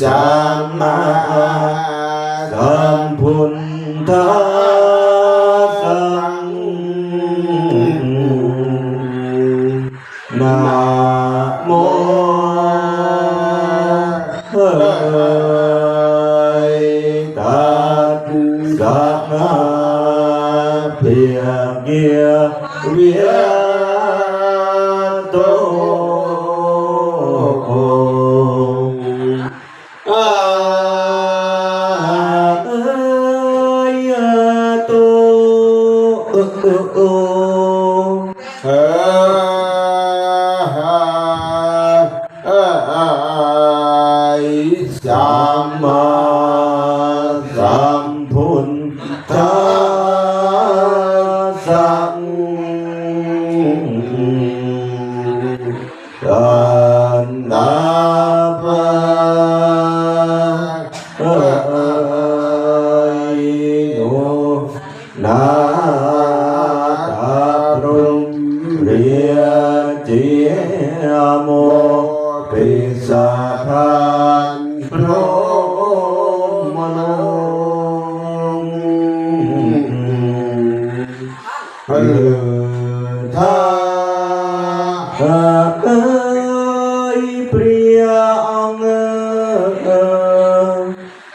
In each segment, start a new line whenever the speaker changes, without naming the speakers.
สัมมาสัมพุทธัสสะนะโม อ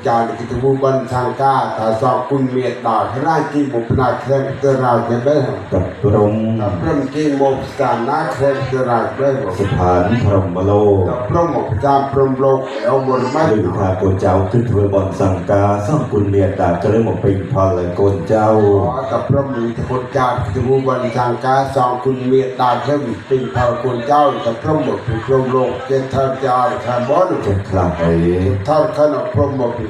ระกาศ
เนิมเดียงเตียงอบายโม
โมกะเปรียองกูจะถึงมันโวยเลย
บทจารกิจบุบันทางกาถ้าสอบคุณเมียดาพราชีบุปนาเครนเตราเกเบห
กับพรงค์
กับพรมกีโมสานาเครนเตราเบห
สถานพรมโลกั
บพระหมกจามพรมโลกเอวบนไม่
หรือถ้าโกเจ้าขึ้นถวบอนสังกาสร้างคุณเมียตาจะเลยหมกเป็นพอเลยโกนเจ้า
กับพระมีทคนจารกิจบุบันทางกาสองคุณเมียดาเครนเป็นพระคุณเจ้ากับพระหมกพรมโลกเจตทาจารคาบอน
จะคลาย
ท่านมพรหมพิพรหมโลกเอามีประมาณยา
เป็นปีนยา
ปีอย่าง
โม
มุส
ยเมตตา
เมตตาจะ
ปี
ปี
กรุณา
นานจะไม่ตับพรหมจะจะทาตุวิสันเตา
อัน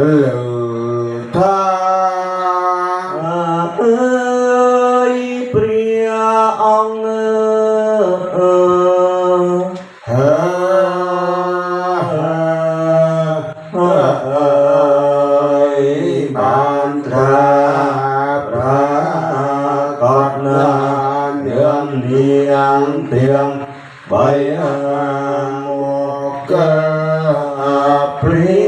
លោកថាអើយព្រះ
អង្គ
អើ
បា
ន
ត្រា
ប្រា
ក
ដណានយើងនាងទាំងបីមកកាព្រី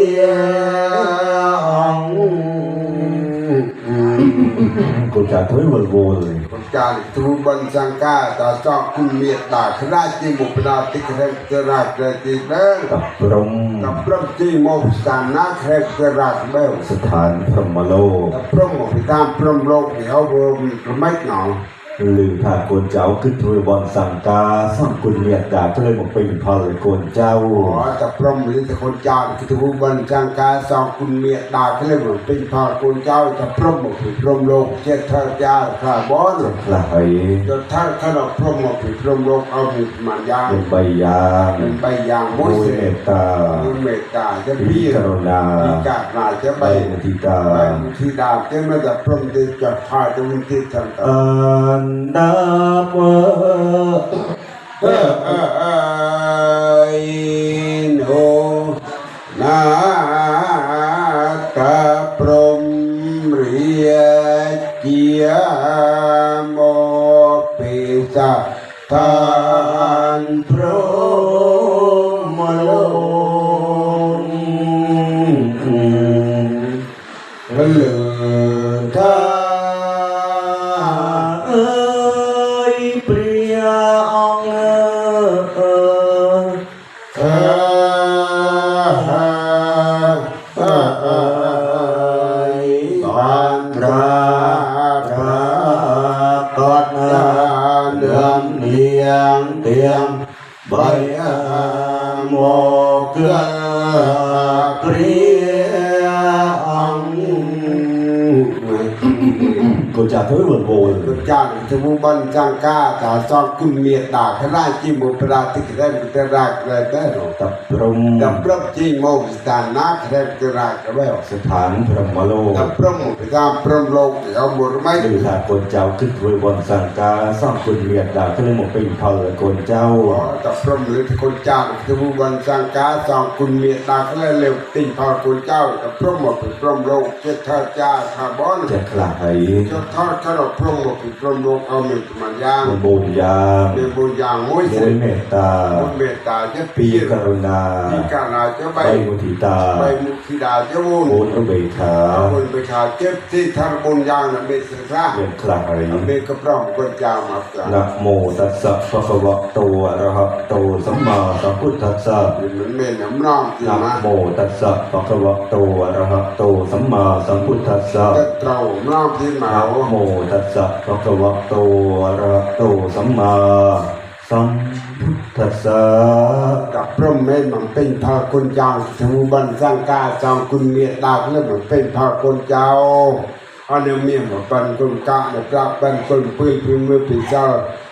con trả thuế vườn vô rồi កាល
ទ្រូបញ្ចង្ការតាចោគុមេ
តាខ្រាជាមុបដាតិក្រេតរាក្រេទីដែរតប្រំតប្រំទីមកសាណាក្រេតរាបែស្ថានព្រមលោតប្រំម
កតាមព្រមលោកនេះហៅមិនប្រ
មិចណោาเครกเจราเบล
สถานพรหมโลก
กับพระหมพิตามพระโลกเดียวรวมไม่หนอ
หรือถ้าโกนเจ้าขึ้นถวยบอนสังกาสร้างคุณเมียตาก็เลยมาเป็นพอเลยโกนเจ้า
ขอจะพระมิตรคนจารคิทูบันสังกาสองคุณเมียตาเคลมเป็นพาคุณเจ้าจะพระหมพิพรมโลกเจตทาจาข้าบอน
คลาย
จนท่านขนมพระหมพิพรมโลกเอามีมันยา
เป็นใบยาง
เป็นใบยาง
โม
มุส
ยเมตตา
เมตตาจะ
ปี
พี่
กรุณา
พี่กาดนาจะ
ใบ
ใบ
มทิตา
ใบที่ดาบจะไม่จะพรหมจะจับพาจะวิธีทำต่อ
อันดาเม
เออ nama ino nata promria tiamo pisa tan promalon hello โมกะ
กรี Bayang moga priang Cô cha thối buồn bồi
พระเจ้าจะมุบันจังกาตาซองคุณเมียตาขราจิมุปราติกได้มุตรักได้ได้หรอ
Tập rung
ดับรับจิโมวิสตานักได้มุตรักได้หรอ
สถานพระมโล
ดับพระมุขตามพระโลกเอาบุรไม่
หรือหากคนเจ้าขึ้นรวยบนสังกาสร้างคุณเมียดาขึ้นเลยหมดเป็นเพลคนเจ้า
ดับพระมุขคนเจ้าจะมุบันจังกาซองคุณเมียตาก็เลยเร็วติงพาคนเจ้าดับพระมุขพระโลกเจ้าท่าจ้าคาร์บอน
จะขลาย
เจ้าทอดขนมพระมุขพระโลกเอาเงินมาย่าง
ในบุญยาม
ในบุญอย่างมุ้ย
มุ
เสร็
ย
จ
เมตตา
บุญเมตตาจะ
ปี
ปี
กรุณา
ปีการนาจะไป
ไปมุทิตา
ไปมุขิดาจะวุ่น
โอนอุเบกขา
บุญประชาเจ็บที่ทางบุญอย่างนั้นเป็นสิ่งสร้าง
เรียนขลาย
เป็นกระพร่องคนเจ้ามาจาก
นะโมตัสสะภะคะวะโตอะระหะโตสัมมาสัมพุทธัสสะ
มันเป็นน้ำน้องที่
นะ
มา
โมตัสสะภะคะวะโตอะระหะโตสัมมาสัมพุทธัสสะ
จะเตราน้องที่มา
นะโมตัสสะภะคะวะโตอะระหะโตสัมมาสัมพุทธัสสะ
กับพระแม่มันเป็นพาคนเจ้าสมุบันสร้างกาจองคุณเมียตาเพื่อมันเป็นพาคนเจ้าอันนี้เมียมันเป็นคนกะนะครับเป็นคนปืนพื้นมือปีเจ้าเวลาในเพระกูจามมันเพื่อปีเจ้า